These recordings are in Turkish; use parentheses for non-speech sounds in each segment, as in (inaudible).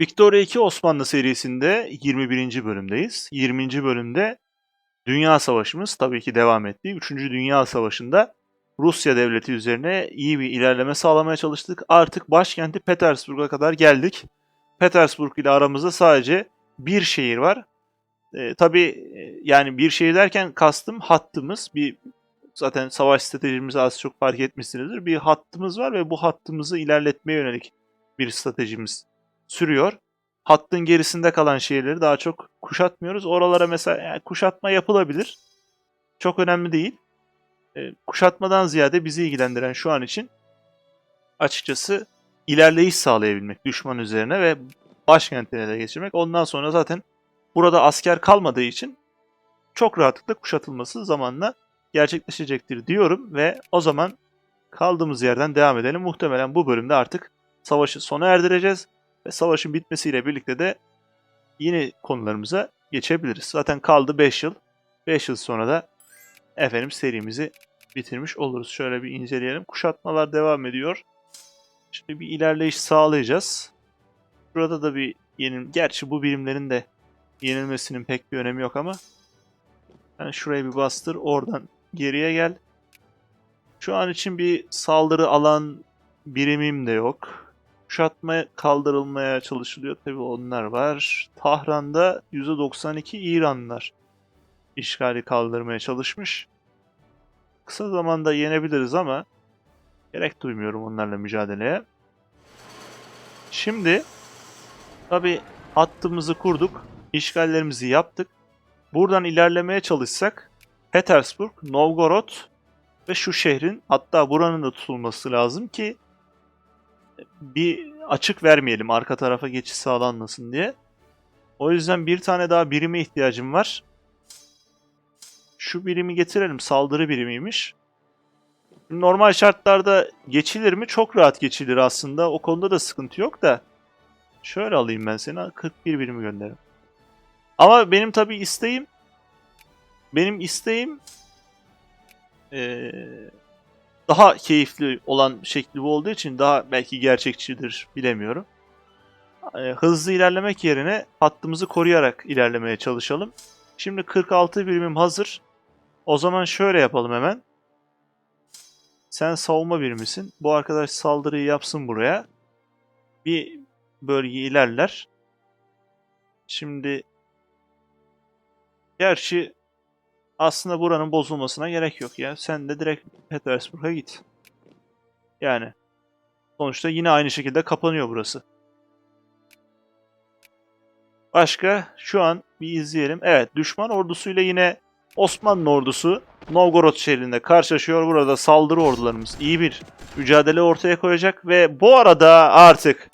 Victoria 2 Osmanlı serisinde 21. bölümdeyiz. 20. bölümde Dünya Savaşımız tabii ki devam etti. 3. Dünya Savaşı'nda Rusya devleti üzerine iyi bir ilerleme sağlamaya çalıştık. Artık başkenti Petersburg'a kadar geldik. Petersburg ile aramızda sadece bir şehir var. Ee, tabii e, yani bir şehir derken kastım hattımız. Bir zaten savaş stratejimizi az çok fark etmişsinizdir. Bir hattımız var ve bu hattımızı ilerletmeye yönelik bir stratejimiz sürüyor. Hattın gerisinde kalan şehirleri daha çok kuşatmıyoruz. Oralara mesela yani kuşatma yapılabilir. Çok önemli değil. E, kuşatmadan ziyade bizi ilgilendiren şu an için açıkçası ilerleyiş sağlayabilmek düşman üzerine ve başkentini ele geçirmek. Ondan sonra zaten burada asker kalmadığı için çok rahatlıkla kuşatılması zamanla gerçekleşecektir diyorum ve o zaman kaldığımız yerden devam edelim. Muhtemelen bu bölümde artık savaşı sona erdireceğiz ve savaşın bitmesiyle birlikte de yeni konularımıza geçebiliriz. Zaten kaldı 5 yıl. 5 yıl sonra da efendim serimizi bitirmiş oluruz. Şöyle bir inceleyelim. Kuşatmalar devam ediyor. Şimdi bir ilerleyiş sağlayacağız. Burada da bir yeni... Gerçi bu birimlerin de yenilmesinin pek bir önemi yok ama ben şuraya bir bastır. Oradan geriye gel. Şu an için bir saldırı alan birimim de yok. Kuşatma kaldırılmaya çalışılıyor. Tabi onlar var. Tahran'da %92 İranlılar işgali kaldırmaya çalışmış. Kısa zamanda yenebiliriz ama gerek duymuyorum onlarla mücadeleye. Şimdi tabi hattımızı kurduk. işgallerimizi yaptık. Buradan ilerlemeye çalışsak Petersburg, Novgorod ve şu şehrin hatta buranın da tutulması lazım ki bir açık vermeyelim arka tarafa geçiş sağlanmasın diye. O yüzden bir tane daha birime ihtiyacım var. Şu birimi getirelim. Saldırı birimiymiş. Normal şartlarda geçilir mi? Çok rahat geçilir aslında. O konuda da sıkıntı yok da. Şöyle alayım ben seni. 41 birimi gönderim. Ama benim tabii isteğim benim isteğim ee, daha keyifli olan şekli bu olduğu için daha belki gerçekçidir bilemiyorum. Ee, hızlı ilerlemek yerine hattımızı koruyarak ilerlemeye çalışalım. Şimdi 46 birimim hazır. O zaman şöyle yapalım hemen. Sen savunma birimisin. Bu arkadaş saldırıyı yapsın buraya. Bir bölge ilerler. Şimdi gerçi aslında buranın bozulmasına gerek yok ya. Sen de direkt Petersburg'a git. Yani sonuçta yine aynı şekilde kapanıyor burası. Başka şu an bir izleyelim. Evet düşman ordusuyla yine Osmanlı ordusu Novgorod şehrinde karşılaşıyor. Burada saldırı ordularımız iyi bir mücadele ortaya koyacak ve bu arada artık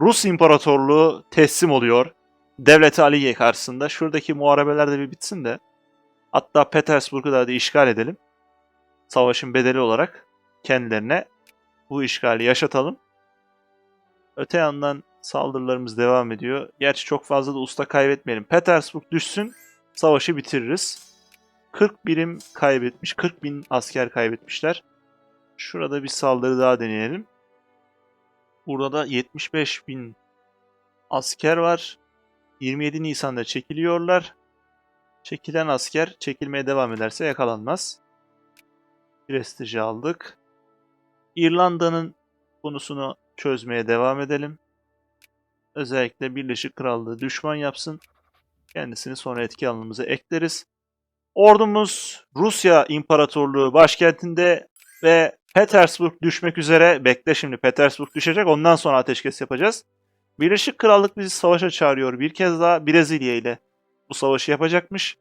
Rus İmparatorluğu teslim oluyor. Devleti Aliye karşısında. Şuradaki muharebeler de bir bitsin de. Hatta Petersburg'u da hadi işgal edelim. Savaşın bedeli olarak kendilerine bu işgali yaşatalım. Öte yandan saldırılarımız devam ediyor. Gerçi çok fazla da usta kaybetmeyelim. Petersburg düşsün, savaşı bitiririz. 40 birim kaybetmiş, 40 bin asker kaybetmişler. Şurada bir saldırı daha deneyelim. Burada da 75 bin asker var. 27 Nisan'da çekiliyorlar. Çekilen asker çekilmeye devam ederse yakalanmaz. Prestiji aldık. İrlanda'nın konusunu çözmeye devam edelim. Özellikle Birleşik Krallığı düşman yapsın. Kendisini sonra etki alanımıza ekleriz. Ordumuz Rusya İmparatorluğu başkentinde ve Petersburg düşmek üzere. Bekle şimdi Petersburg düşecek ondan sonra ateşkes yapacağız. Birleşik Krallık bizi savaşa çağırıyor. Bir kez daha Brezilya ile bu savaşı yapacakmış.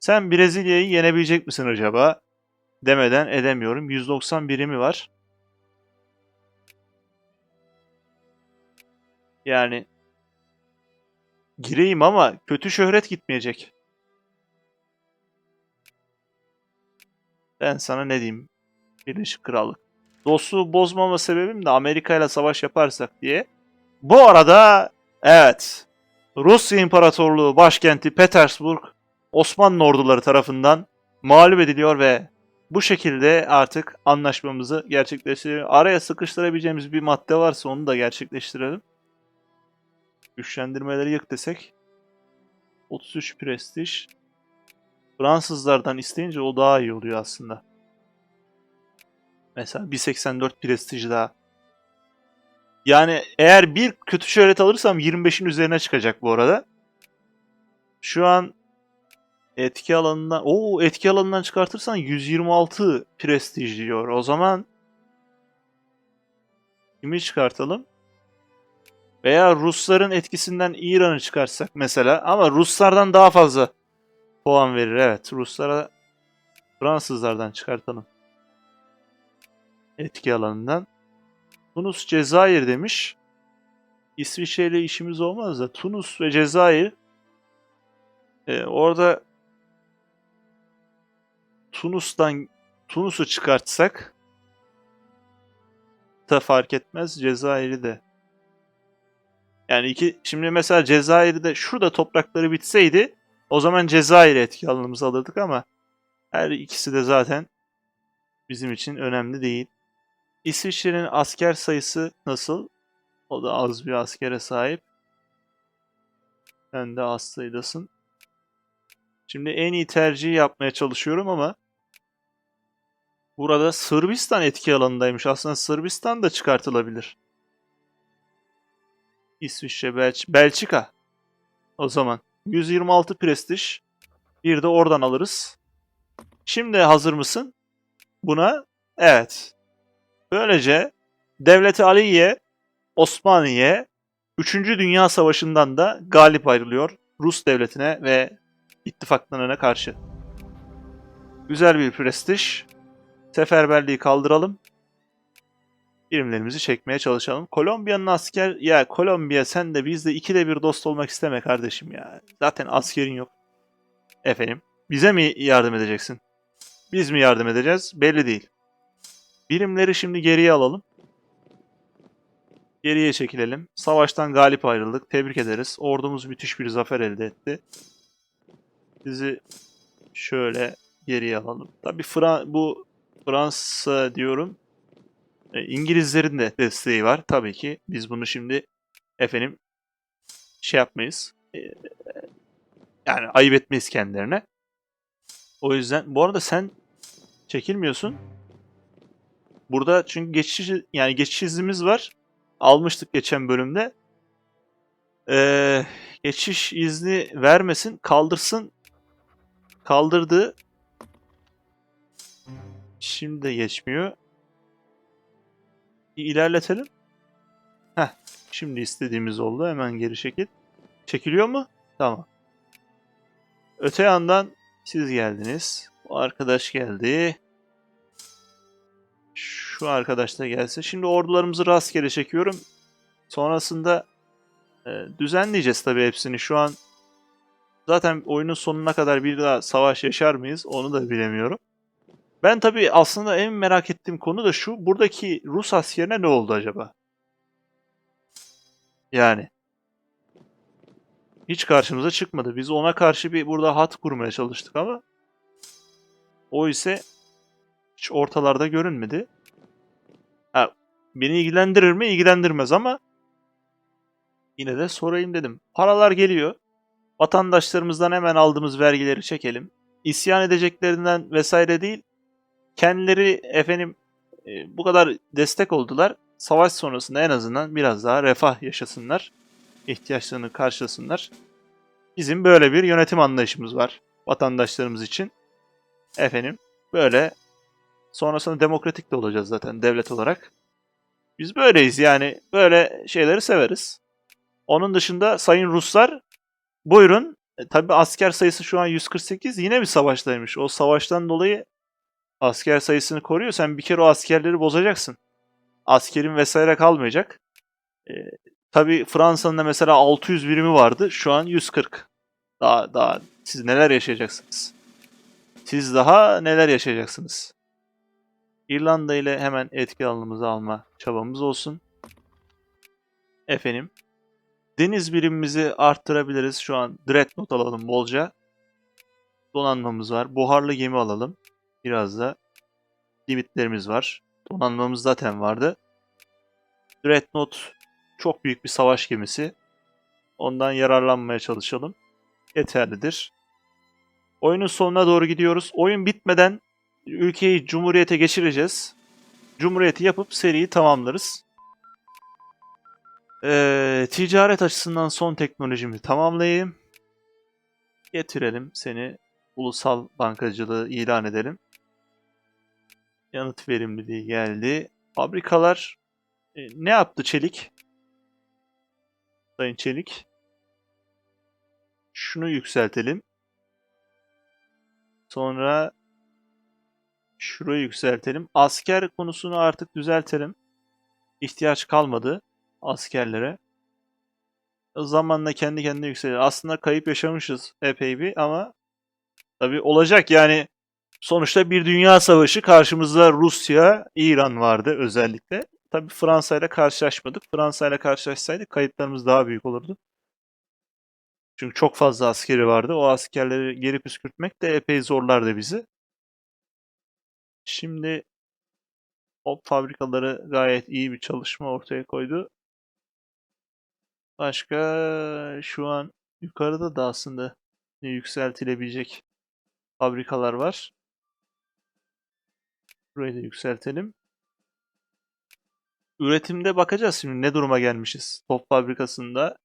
Sen Brezilya'yı yenebilecek misin acaba? Demeden edemiyorum. 190 birimi var. Yani gireyim ama kötü şöhret gitmeyecek. Ben sana ne diyeyim? Birleşik Krallık. Dostluğu bozmama sebebim de Amerika ile savaş yaparsak diye. Bu arada evet Rusya İmparatorluğu başkenti Petersburg Osmanlı orduları tarafından mağlup ediliyor ve bu şekilde artık anlaşmamızı gerçekleştiriyor. Araya sıkıştırabileceğimiz bir madde varsa onu da gerçekleştirelim. Güçlendirmeleri yık desek. 33 prestij. Fransızlardan isteyince o daha iyi oluyor aslında. Mesela 1.84 prestij daha. Yani eğer bir kötü şöhret alırsam 25'in üzerine çıkacak bu arada. Şu an etki alanından o etki alanından çıkartırsan 126 prestij diyor. O zaman kimi çıkartalım? Veya Rusların etkisinden İran'ı çıkarsak mesela ama Ruslardan daha fazla puan verir. Evet, Ruslara Fransızlardan çıkartalım. Etki alanından. Tunus, Cezayir demiş. İsviçre ile işimiz olmaz da Tunus ve Cezayir e, orada Tunus'tan Tunus'u çıkartsak da fark etmez Cezayir'i de. Yani iki şimdi mesela Cezayir'de şurada toprakları bitseydi o zaman Cezayir etki alanımızı alırdık ama her ikisi de zaten bizim için önemli değil. İsviçre'nin asker sayısı nasıl? O da az bir askere sahip. Sen de az sayıdasın. Şimdi en iyi tercihi yapmaya çalışıyorum ama burada Sırbistan etki alanındaymış. Aslında Sırbistan da çıkartılabilir. İsviçre, Belç Belçika. O zaman 126 prestij. Bir de oradan alırız. Şimdi hazır mısın? Buna evet. Böylece Devleti Aliye Osmaniye 3. Dünya Savaşı'ndan da galip ayrılıyor Rus devletine ve ittifaklarına karşı. Güzel bir prestij. Seferberliği kaldıralım. Birimlerimizi çekmeye çalışalım. Kolombiya'nın asker... Ya Kolombiya sen de bizde ikide bir dost olmak isteme kardeşim ya. Zaten askerin yok. Efendim. Bize mi yardım edeceksin? Biz mi yardım edeceğiz? Belli değil. Birimleri şimdi geriye alalım. Geriye çekilelim. Savaştan galip ayrıldık. Tebrik ederiz. Ordumuz müthiş bir zafer elde etti. Sizi şöyle geriye alalım. Tabi Fra bu Fransa diyorum. E, İngilizlerin de desteği var. Tabii ki biz bunu şimdi efendim şey yapmayız. E, yani ayıp etmeyiz kendilerine. O yüzden bu arada sen çekilmiyorsun. Burada çünkü geçiş yani geçiş iznimiz var. Almıştık geçen bölümde. Ee, geçiş izni vermesin, kaldırsın. Kaldırdı. Şimdi de geçmiyor. Bir ilerletelim. Heh, şimdi istediğimiz oldu. Hemen geri çekil. Çekiliyor mu? Tamam. Öte yandan siz geldiniz. Bu arkadaş geldi. Şu arkadaş da gelse. Şimdi ordularımızı rastgele çekiyorum. Sonrasında e, düzenleyeceğiz tabii hepsini. Şu an zaten oyunun sonuna kadar bir daha savaş yaşar mıyız onu da bilemiyorum. Ben tabii aslında en merak ettiğim konu da şu. Buradaki Rus askerine ne oldu acaba? Yani. Hiç karşımıza çıkmadı. Biz ona karşı bir burada hat kurmaya çalıştık ama o ise hiç ortalarda görünmedi. Beni ilgilendirir mi? İlgilendirmez ama yine de sorayım dedim. Paralar geliyor. Vatandaşlarımızdan hemen aldığımız vergileri çekelim. İsyan edeceklerinden vesaire değil. Kendileri efendim e, bu kadar destek oldular. Savaş sonrasında en azından biraz daha refah yaşasınlar. ihtiyaçlarını karşılasınlar. Bizim böyle bir yönetim anlayışımız var vatandaşlarımız için. Efendim böyle sonrasında demokratik de olacağız zaten devlet olarak. Biz böyleyiz yani böyle şeyleri severiz. Onun dışında sayın Ruslar buyurun e, tabi asker sayısı şu an 148 yine bir savaştaymış. O savaştan dolayı asker sayısını koruyor. Sen bir kere o askerleri bozacaksın. Askerin vesaire kalmayacak. E, tabi Fransa'nın da mesela 600 birimi vardı. Şu an 140. Daha daha siz neler yaşayacaksınız? Siz daha neler yaşayacaksınız? İrlanda ile hemen etki alanımızı alma çabamız olsun. Efendim. Deniz birimimizi arttırabiliriz. Şu an Dreadnought alalım bolca. Donanmamız var. Buharlı gemi alalım. Biraz da limitlerimiz var. Donanmamız zaten vardı. Dreadnought çok büyük bir savaş gemisi. Ondan yararlanmaya çalışalım. Yeterlidir. Oyunun sonuna doğru gidiyoruz. Oyun bitmeden ülkeyi Cumhuriyete geçireceğiz. Cumhuriyeti yapıp seriyi tamamlarız. Ee, ticaret açısından son teknolojimi tamamlayayım. Getirelim seni ulusal bankacılığı ilan edelim. Yanıt verimliliği geldi. Fabrikalar e, ne yaptı Çelik? Sayın Çelik. Şunu yükseltelim. Sonra şurayı yükseltelim. Asker konusunu artık düzeltelim. İhtiyaç kalmadı askerlere. Zamanla kendi kendine yükselir. Aslında kayıp yaşamışız epey bir ama tabii olacak yani sonuçta bir dünya savaşı karşımızda Rusya, İran vardı özellikle. Tabii Fransa ile karşılaşmadık. Fransa ile karşılaşsaydık kayıplarımız daha büyük olurdu. Çünkü çok fazla askeri vardı. O askerleri geri püskürtmek de epey zorlardı bizi. Şimdi o fabrikaları gayet iyi bir çalışma ortaya koydu. Başka şu an yukarıda da aslında yükseltilebilecek fabrikalar var. Burayı da yükseltelim. Üretimde bakacağız şimdi ne duruma gelmişiz. Top fabrikasında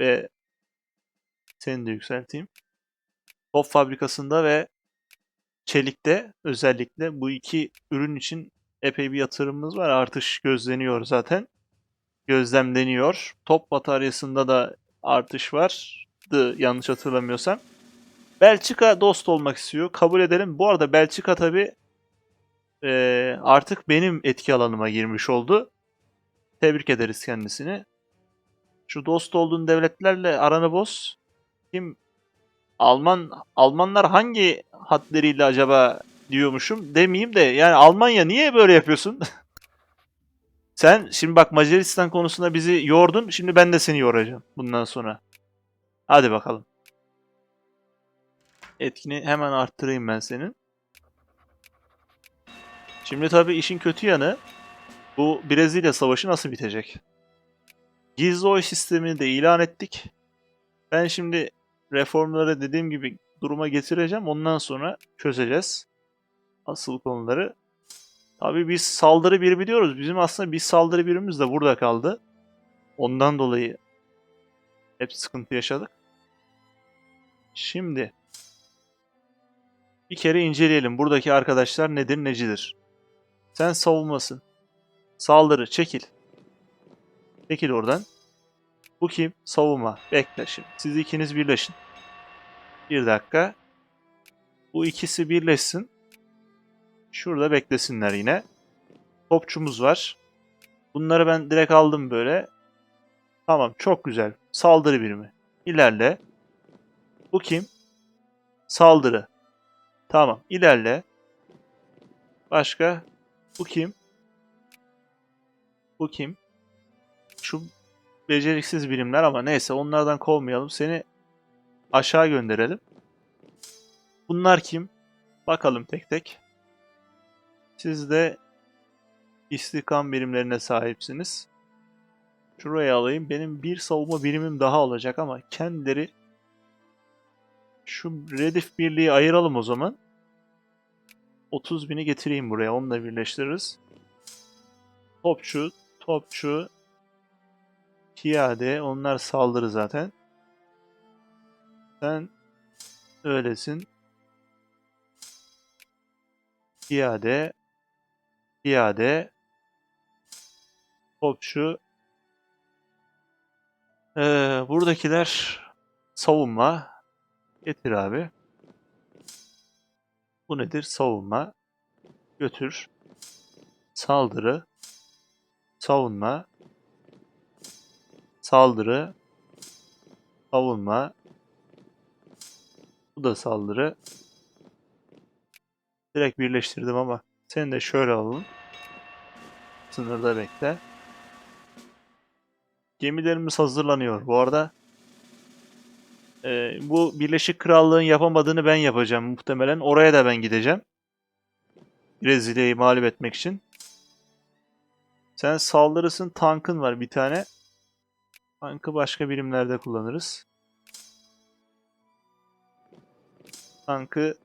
ve seni de yükselteyim. Top fabrikasında ve çelikte özellikle bu iki ürün için epey bir yatırımımız var. Artış gözleniyor zaten. Gözlemleniyor. Top bataryasında da artış vardı yanlış hatırlamıyorsam. Belçika dost olmak istiyor. Kabul edelim. Bu arada Belçika tabi artık benim etki alanıma girmiş oldu. Tebrik ederiz kendisini. Şu dost olduğun devletlerle aranı boz. Kim Alman Almanlar hangi hadleriyle acaba diyormuşum demeyeyim de yani Almanya niye böyle yapıyorsun? (laughs) Sen şimdi bak Macaristan konusunda bizi yordun. Şimdi ben de seni yoracağım bundan sonra. Hadi bakalım. Etkini hemen arttırayım ben senin. Şimdi tabii işin kötü yanı bu Brezilya savaşı nasıl bitecek? Gizli oy sistemini de ilan ettik. Ben şimdi reformları dediğim gibi duruma getireceğim. Ondan sonra çözeceğiz. Asıl konuları. Tabii biz saldırı biri biliyoruz. Bizim aslında bir saldırı birimiz de burada kaldı. Ondan dolayı hep sıkıntı yaşadık. Şimdi bir kere inceleyelim. Buradaki arkadaşlar nedir necidir. Sen savunmasın. Saldırı çekil. Çekil oradan. Bu kim? Savunma. Bekle şimdi. Siz ikiniz birleşin. Bir dakika. Bu ikisi birleşsin. Şurada beklesinler yine. Topçumuz var. Bunları ben direkt aldım böyle. Tamam çok güzel. Saldırı birimi. İlerle. Bu kim? Saldırı. Tamam ilerle. Başka? Bu kim? Bu kim? Şu beceriksiz birimler ama neyse onlardan kovmayalım. Seni aşağı gönderelim. Bunlar kim? Bakalım tek tek. Siz de istikam birimlerine sahipsiniz. Şuraya alayım. Benim bir savunma birimim daha olacak ama kendileri şu Redif birliği ayıralım o zaman. 30 bini getireyim buraya. Onunla birleştiririz. Topçu, topçu, piyade. Onlar saldırı zaten. Sen öylesin. Piyade, piyade, topçu. Ee, buradakiler savunma. Getir abi. Bu nedir? Savunma. Götür. Saldırı. Savunma. Saldırı. Savunma. Bu da saldırı. Direkt birleştirdim ama seni de şöyle alalım. Sınırda bekle. Gemilerimiz hazırlanıyor. Bu arada e, bu Birleşik Krallığın yapamadığını ben yapacağım muhtemelen. Oraya da ben gideceğim. Brezilya'yı mağlup etmek için. Sen saldırısın tankın var bir tane. Tankı başka birimlerde kullanırız. Tankı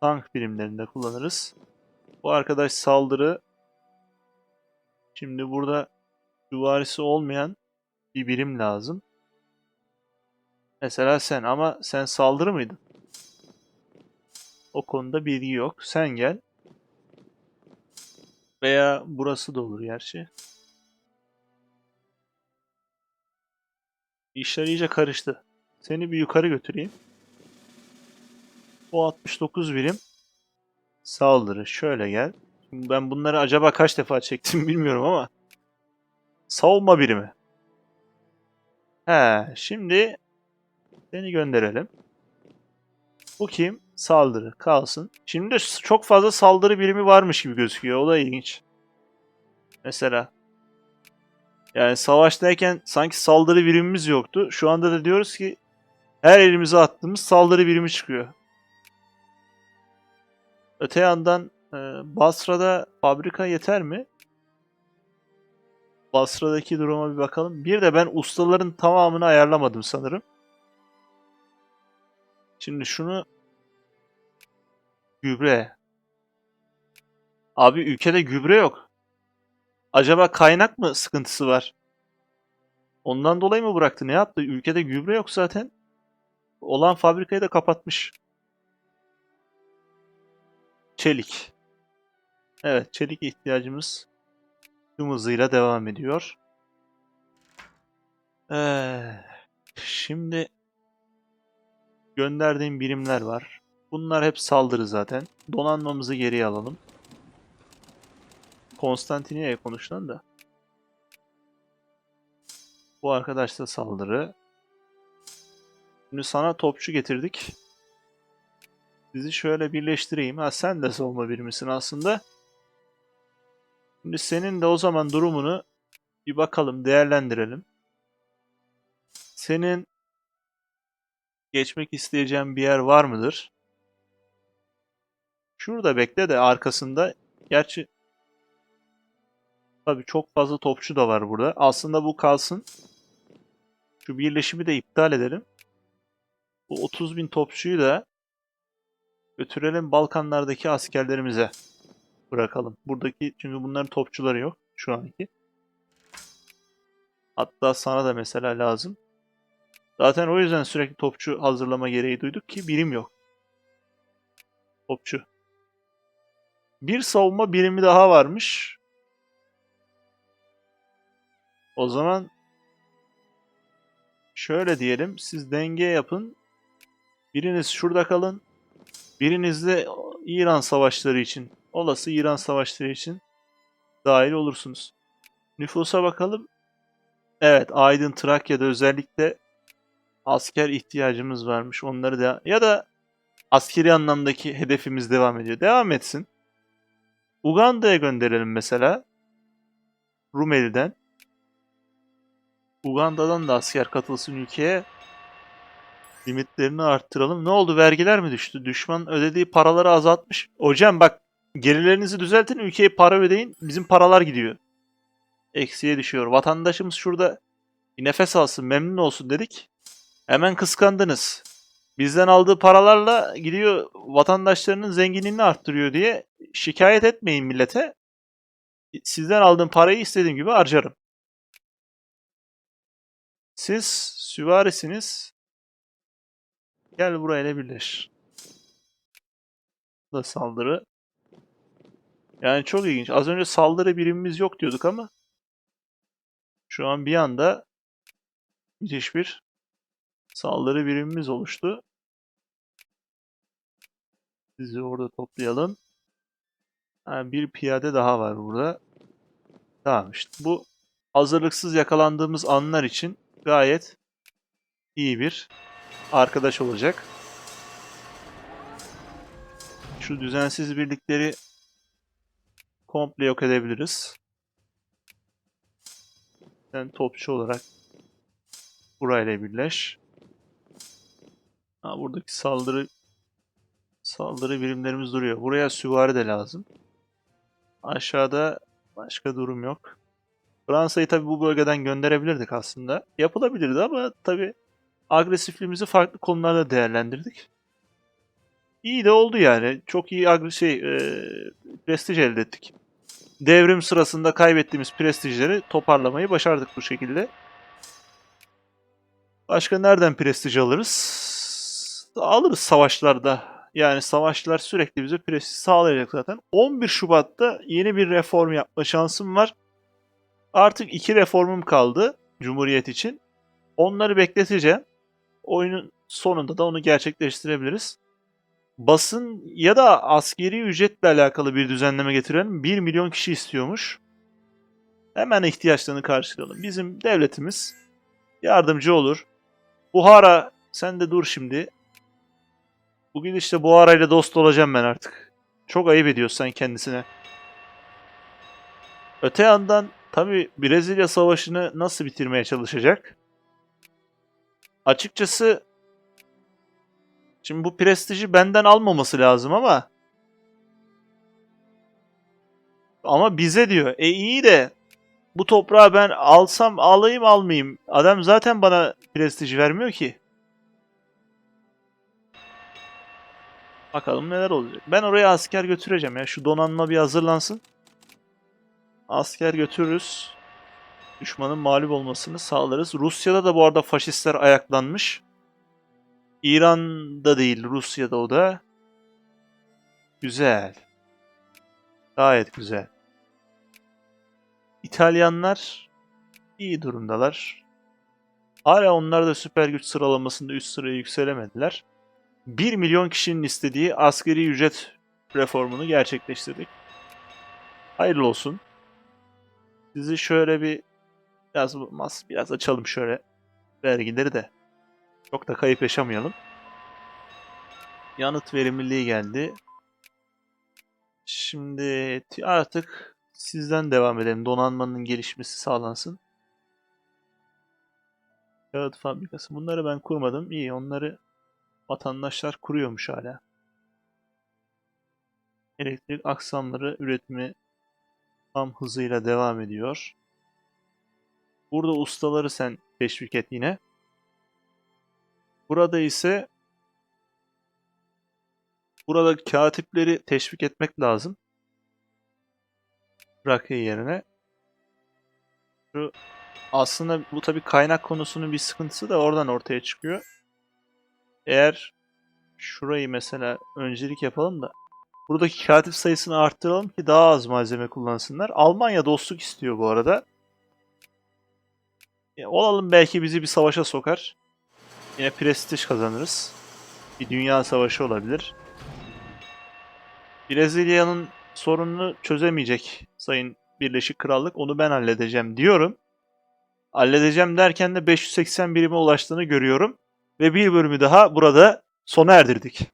tank birimlerinde kullanırız. Bu arkadaş saldırı. Şimdi burada süvarisi olmayan bir birim lazım. Mesela sen ama sen saldırı mıydın? O konuda bilgi yok. Sen gel. Veya burası da olur gerçi. İşler iyice karıştı. Seni bir yukarı götüreyim. O 69 birim saldırı. Şöyle gel. Şimdi ben bunları acaba kaç defa çektim (laughs) bilmiyorum ama savunma birimi. He, şimdi seni gönderelim. Bu kim? Saldırı. Kalsın. Şimdi de çok fazla saldırı birimi varmış gibi gözüküyor. O da ilginç. Mesela. Yani savaştayken sanki saldırı birimimiz yoktu. Şu anda da diyoruz ki her elimize attığımız saldırı birimi çıkıyor. Öte yandan e, Basra'da fabrika yeter mi? Basra'daki duruma bir bakalım. Bir de ben ustaların tamamını ayarlamadım sanırım. Şimdi şunu gübre. Abi ülkede gübre yok. Acaba kaynak mı sıkıntısı var? Ondan dolayı mı bıraktı? Ne yaptı? Ülkede gübre yok zaten. Olan fabrikayı da kapatmış. Çelik. Evet, çelik ihtiyacımız tüm hızıyla devam ediyor. Ee, şimdi gönderdiğim birimler var. Bunlar hep saldırı zaten. Donanmamızı geriye alalım. Konstantiniye'ye konuşulan da. Bu arkadaş da saldırı. Şimdi sana topçu getirdik. Sizi şöyle birleştireyim. Ha sen de savunma birimisin aslında. Şimdi senin de o zaman durumunu bir bakalım, değerlendirelim. Senin geçmek isteyeceğin bir yer var mıdır? Şurada bekle de arkasında. Gerçi tabii çok fazla topçu da var burada. Aslında bu kalsın. Şu birleşimi de iptal edelim. Bu 30 bin topçuyu da götürelim Balkanlardaki askerlerimize bırakalım. Buradaki çünkü bunların topçuları yok şu anki. Hatta sana da mesela lazım. Zaten o yüzden sürekli topçu hazırlama gereği duyduk ki birim yok. Topçu. Bir savunma birimi daha varmış. O zaman şöyle diyelim. Siz denge yapın. Biriniz şurada kalın. Biriniz de İran savaşları için, olası İran savaşları için dahil olursunuz. Nüfusa bakalım. Evet, Aydın, Trakya'da özellikle asker ihtiyacımız varmış. Onları da ya da askeri anlamdaki hedefimiz devam ediyor. Devam etsin. Uganda'ya gönderelim mesela. Rumeli'den. Uganda'dan da asker katılsın ülkeye. Limitlerini arttıralım. Ne oldu? Vergiler mi düştü? Düşman ödediği paraları azaltmış. Hocam bak gelirlerinizi düzeltin ülkeye para ödeyin. Bizim paralar gidiyor. Eksiye düşüyor. Vatandaşımız şurada bir nefes alsın, memnun olsun dedik. Hemen kıskandınız. Bizden aldığı paralarla gidiyor vatandaşlarının zenginliğini arttırıyor diye şikayet etmeyin millete. Sizden aldığım parayı istediğim gibi harcarım. Siz süvarisiniz. Gel burayla birleş. Bu da saldırı. Yani çok ilginç. Az önce saldırı birimimiz yok diyorduk ama şu an bir anda müthiş bir saldırı birimimiz oluştu. Sizi orada toplayalım. Ha, bir piyade daha var burada. Tamam işte bu hazırlıksız yakalandığımız anlar için gayet iyi bir arkadaş olacak. Şu düzensiz birlikleri komple yok edebiliriz. Sen topçu olarak burayla birleş. Ha, buradaki saldırı saldırı birimlerimiz duruyor. Buraya süvari de lazım. Aşağıda başka durum yok. Fransa'yı tabii bu bölgeden gönderebilirdik aslında. Yapılabilirdi ama tabii agresifliğimizi farklı konularda değerlendirdik. İyi de oldu yani. Çok iyi agri şey e, prestij elde ettik. Devrim sırasında kaybettiğimiz prestijleri toparlamayı başardık bu şekilde. Başka nereden prestij alırız? Alırız savaşlarda. Yani savaşlar sürekli bize prestij sağlayacak zaten. 11 Şubat'ta yeni bir reform yapma şansım var. Artık iki reformum kaldı Cumhuriyet için. Onları bekleteceğim. Oyunun sonunda da onu gerçekleştirebiliriz. Basın ya da askeri ücretle alakalı bir düzenleme getirelim. 1 milyon kişi istiyormuş. Hemen ihtiyaçlarını karşılayalım. Bizim devletimiz yardımcı olur. Buhara sen de dur şimdi. Bugün işte Buhara ile dost olacağım ben artık. Çok ayıp ediyorsun sen kendisine. Öte yandan tabi Brezilya Savaşı'nı nasıl bitirmeye çalışacak? Açıkçası şimdi bu prestiji benden almaması lazım ama ama bize diyor. E iyi de bu toprağı ben alsam alayım almayayım. Adam zaten bana prestiji vermiyor ki. Bakalım neler olacak. Ben oraya asker götüreceğim ya. Şu donanma bir hazırlansın. Asker götürürüz. Düşmanın mağlup olmasını sağlarız. Rusya'da da bu arada faşistler ayaklanmış. İran'da değil, Rusya'da o da. Güzel. Gayet güzel. İtalyanlar iyi durumdalar. Hala onlar da süper güç sıralamasında üst sıraya yükselemediler. 1 milyon kişinin istediği askeri ücret reformunu gerçekleştirdik. Hayırlı olsun. Sizi şöyle bir biraz biraz açalım şöyle vergileri de. Çok da kayıp yaşamayalım. Yanıt verimliliği geldi. Şimdi artık sizden devam edelim. Donanmanın gelişmesi sağlansın. Kağıt fabrikası. Bunları ben kurmadım. İyi onları vatandaşlar kuruyormuş hala. Elektrik aksamları üretimi tam hızıyla devam ediyor. Burada ustaları sen teşvik et yine. Burada ise burada katipleri teşvik etmek lazım. Rakı yerine. Şu aslında bu tabii kaynak konusunun bir sıkıntısı da oradan ortaya çıkıyor. Eğer şurayı mesela öncelik yapalım da buradaki katip sayısını arttıralım ki daha az malzeme kullansınlar. Almanya dostluk istiyor bu arada. E, olalım belki bizi bir savaşa sokar. Yine prestij kazanırız. Bir dünya savaşı olabilir. Brezilya'nın sorununu çözemeyecek Sayın Birleşik Krallık. Onu ben halledeceğim diyorum. Halledeceğim derken de 580 birime ulaştığını görüyorum. Ve bir bölümü daha burada sona erdirdik.